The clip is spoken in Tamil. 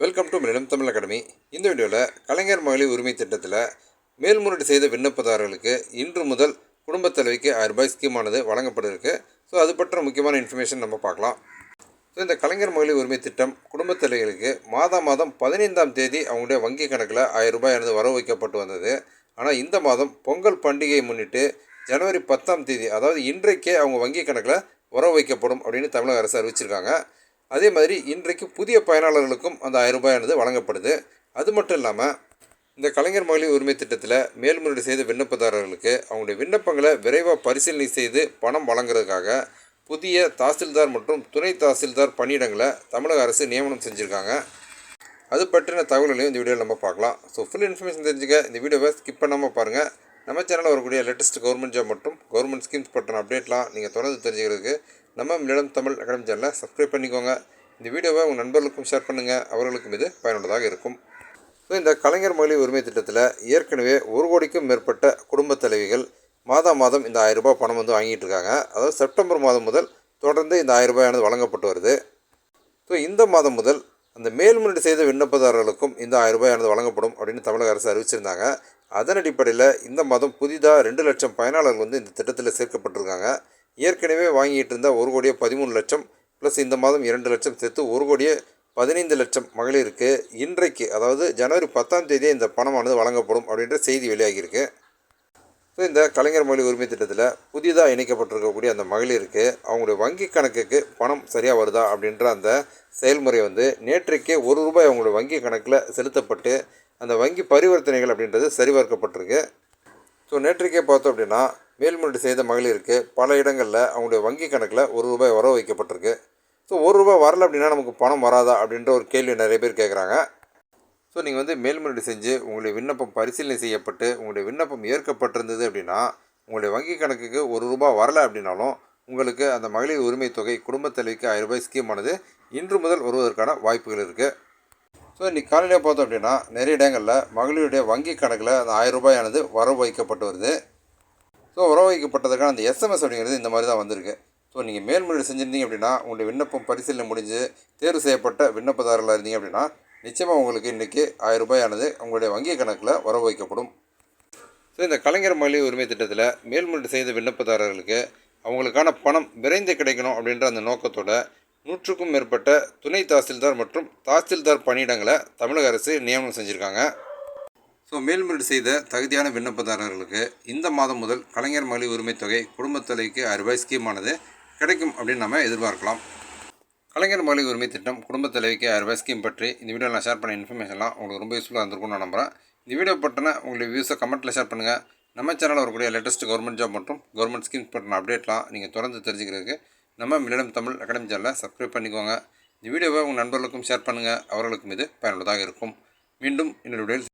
வெல்கம் மில்லிடம் தமிழ் அகாடமி இந்த வீடியோவில் கலைஞர் மகளிர் உரிமை திட்டத்தில் மேல்முறையீடு செய்த விண்ணப்பதாரர்களுக்கு இன்று முதல் குடும்பத் தலைவிக்கு ஆயிரம் ரூபாய் ஸ்கீமானது வழங்கப்பட்டிருக்கு. ஸோ அது பற்ற முக்கியமான இன்ஃபர்மேஷன் நம்ம பார்க்கலாம். ஸோ இந்த கலைஞர் மகளிர் உரிமை திட்டம் குடும்பத் தலைவிகளுக்கு மாதம் மாதம் பதினைந்தாம் தேதி அவங்களுடைய வங்கி கணக்கில் ஆயிரம் ரூபாயானது வரவு வைக்கப்பட்டு வந்தது. ஆனால் இந்த மாதம் பொங்கல் பண்டிகையை முன்னிட்டு ஜனவரி பத்தாம் தேதி அதாவது இன்றைக்கே அவங்க வங்கி கணக்கில் வரவு வைக்கப்படும் அப்படின்னு தமிழக அரசு அறிவிச்சிருக்காங்க. அதே மாதிரி இன்றைக்கு புதிய பயனாளர்களுக்கும் அந்த ஆயிரம் ரூபாயானது வழங்கப்படுது. அது மட்டும் இல்லாமல் இந்த கலைஞர் மகளிர் உரிமை திட்டத்தில் மேல்முறையீடு செய்த விண்ணப்பதாரர்களுக்கு அவங்களுடைய விண்ணப்பங்களை விரைவாக பரிசீலனை செய்து பணம் வழங்குறதுக்காக புதிய தாசில்தார் மற்றும் துணை தாசில்தார் பணியிடங்களை தமிழக அரசு நியமனம் செஞ்சுருக்காங்க. அது பற்றின தகவல்களையும் இந்த வீடியோவில் நம்ம பார்க்கலாம். ஸோ ஃபுல் இன்ஃபர்மேஷன் தெரிஞ்சுக்க இந்த வீடியோவை ஸ்கிப் பண்ணாமல் பாருங்கள் நம்ம சேனலில் வரக்கூடிய லேட்டஸ்ட் கவர்மெண்ட் ஜாப் மற்றும் கவர்மெண்ட் ஸ்கீம்ஸ் பற்றின அப்டேட்லாம் நீங்கள் தொடர்ந்து தெரிஞ்சுக்கிறதுக்கு நம்ம மில்லிடம் தமிழ் அகாடமி சேனலை சப்ஸ்கிரைப் பண்ணிக்கோங்க. இந்த வீடியோவை உங்கள் நண்பர்களுக்கும் ஷேர் பண்ணுங்கள் அவர்களுக்கும் இது பயனுள்ளதாக இருக்கும். ஸோ இந்த கலைஞர் மகளிர் உரிமை திட்டத்தில் ஏற்கனவே ஒரு கோடிக்கும் மேற்பட்ட குடும்பத் தலைவிகள் மாதம் மாதம் இந்த ஆயிரரூபா பணம் வந்து வாங்கிட்டு இருக்காங்க. அதாவது செப்டம்பர் மாதம் முதல் தொடர்ந்து இந்த ஆயிரம் ரூபாயானது வழங்கப்பட்டு வருது. ஸோ இந்த மாதம் முதல் அந்த மேல்முறையீடு செய்த விண்ணப்பதாரர்களுக்கும் இந்த ஆயிரரூபாயானது வழங்கப்படும் அப்படின்னு தமிழக அரசு அறிவிச்சிருந்தாங்க. அதன் அடிப்படையில் இந்த மாதம் புதிதாக ரெண்டு லட்சம் பயனாளர்கள் வந்து இந்த திட்டத்தில் சேர்க்கப்பட்டிருக்காங்க. ஏற்கனவே வாங்கிட்டு இருந்த ஒரு கோடியே பதிமூணு லட்சம் ப்ளஸ் இந்த மாதம் இரண்டு லட்சம் சேர்த்து ஒரு கோடியே பதினைந்து லட்சம் மகளிருக்கு. இன்றைக்கு அதாவது ஜனவரி பத்தாம் தேதியே இந்த பணமானது வழங்கப்படும் அப்படின்ற செய்தி வெளியாகியிருக்கு. ஸோ இந்த கலைஞர் மகளிர் உரிமை திட்டத்தில் புதிதாக இணைக்கப்பட்டிருக்கக்கூடிய அந்த மகளிருக்கு அவங்களுடைய வங்கி கணக்குக்கு பணம் சரியாக வருதா அப்படின்ற அந்த செயல்முறை வந்து நேற்றைக்கே ஒரு ரூபாய் அவங்களுடைய வங்கி கணக்கில் செலுத்தப்பட்டு அந்த வங்கி பரிவர்த்தனைகள் அப்படின்றது சரிபார்க்கப்பட்டிருக்கு. ஸோ நேற்றைக்கே பார்த்தோம் அப்படின்னா மேல்முறையீடு செய்த மகளிருக்கு பல இடங்களில் அவங்களுடைய வங்கி கணக்கில் ஒரு ரூபாய் வர வைக்கப்பட்டிருக்கு. ஸோ ஒரு ரூபாய் வரல அப்படின்னா நமக்கு பணம் வராதா அப்படின்ற ஒரு கேள்வி நிறைய பேர் கேட்குறாங்க ஸோ நீங்கள் வந்து மேல்முறையீடு செஞ்சு உங்களுடைய விண்ணப்பம் பரிசீலனை செய்யப்பட்டு உங்களுடைய விண்ணப்பம் ஏற்கப்பட்டிருந்தது அப்படின்னா உங்களுடைய வங்கி கணக்குக்கு ஒரு ரூபாய் வரல அப்படின்னாலும் உங்களுக்கு அந்த மகளிர் உரிமை தொகை குடும்பத் தலைவிக்கு ஆயிரம் ரூபாய் ஸ்கீமானது இன்று முதல் வருவதற்கான வாய்ப்புகள் இருக்குது ஸோ இன்றைக்கி காலையில் பார்த்தோம் அப்படின்னா நிறைய இடங்களில் மகளிருடைய வங்கி கணக்கில் அந்த ஆயிரம் ரூபாயானது வரவு வைக்கப்பட்டு வருது. ஸோ வரவு வைக்கப்பட்டதுக்கான அந்த எஸ்எம்எஸ் அப்படிங்கிறது இந்த மாதிரி தான் வந்திருக்கு. ஸோ நீங்கள் மேல்முறையீடு செஞ்சுருந்தீங்க அப்படின்னா உங்களுடைய விண்ணப்பம் பரிசீலனை முடிஞ்சு தேர்வு செய்யப்பட்ட விண்ணப்பதாரர்களாக இருந்தீங்க அப்படின்னா நிச்சயமாக உங்களுக்கு இன்றைக்கி ஆயிரம் ரூபாயானது உங்களுடைய வங்கி கணக்கில் வரவு வைக்கப்படும் ஸோ இந்த கலைஞர் மகளிர் உரிமை திட்டத்தில் மேல்முறையீடு செய்த விண்ணப்பதாரர்களுக்கு அவங்களுக்கான பணம் விரைந்து கிடைக்கணும் அப்படின்ற அந்த நோக்கத்தோட நூற்றுக்கும் மேற்பட்ட துணை தாசில்தார் மற்றும் தாசில்தார் பணியிடங்களை தமிழக அரசு நியமனம் செஞ்சுருக்காங்க. ஸோ மேல்முறையீடு செய்த தகுதியான விண்ணப்பதாரர்களுக்கு இந்த மாதம் முதல் கலைஞர் மகளிர் உரிமை தொகை குடும்பத் தலைவிக்கு ரூபாய் ஸ்கீமானது கிடைக்கும் அப்படின்னு நம்ம எதிர்பார்க்கலாம். கலைஞர் மகளிர் உரிமை திட்டம் குடும்பத் தலைவிக்கு ரூபாய் ஸ்கீம் பற்றி இந்த வீடியோவில் நான் ஷேர் பண்ண இன்ஃபர்மேஷன்லாம் உங்களுக்கு ரொம்ப யூஸ்ஃபுல்லாக இருந்திருக்கும்னு நான் நம்புகிறேன் இந்த வீடியோ பற்றின உங்களுடைய வியூஸை கமெண்ட்டில் ஷேர் பண்ணுங்கள் நம்ம சேனலில் வரக்கூடிய லேட்டஸ்ட் கவர்மெண்ட் ஜாப் மற்றும் கவர்மெண்ட் ஸ்கீம்ஸ் பற்றின அப்டேட்லாம் நீங்கள் தொடர்ந்து தெரிஞ்சுக்கிறதுக்கு நம்ம மில்லிடம் தமிழ் அகாடமி சேனலை சப்ஸ்கிரைப் பண்ணிக்கோங்க. இந்த வீடியோவை உங்கள் நண்பர்களுக்கும் ஷேர் பண்ணுங்கள் அவர்களுக்கும் இது பயனுள்ளதாக இருக்கும். மீண்டும் என்னுடைய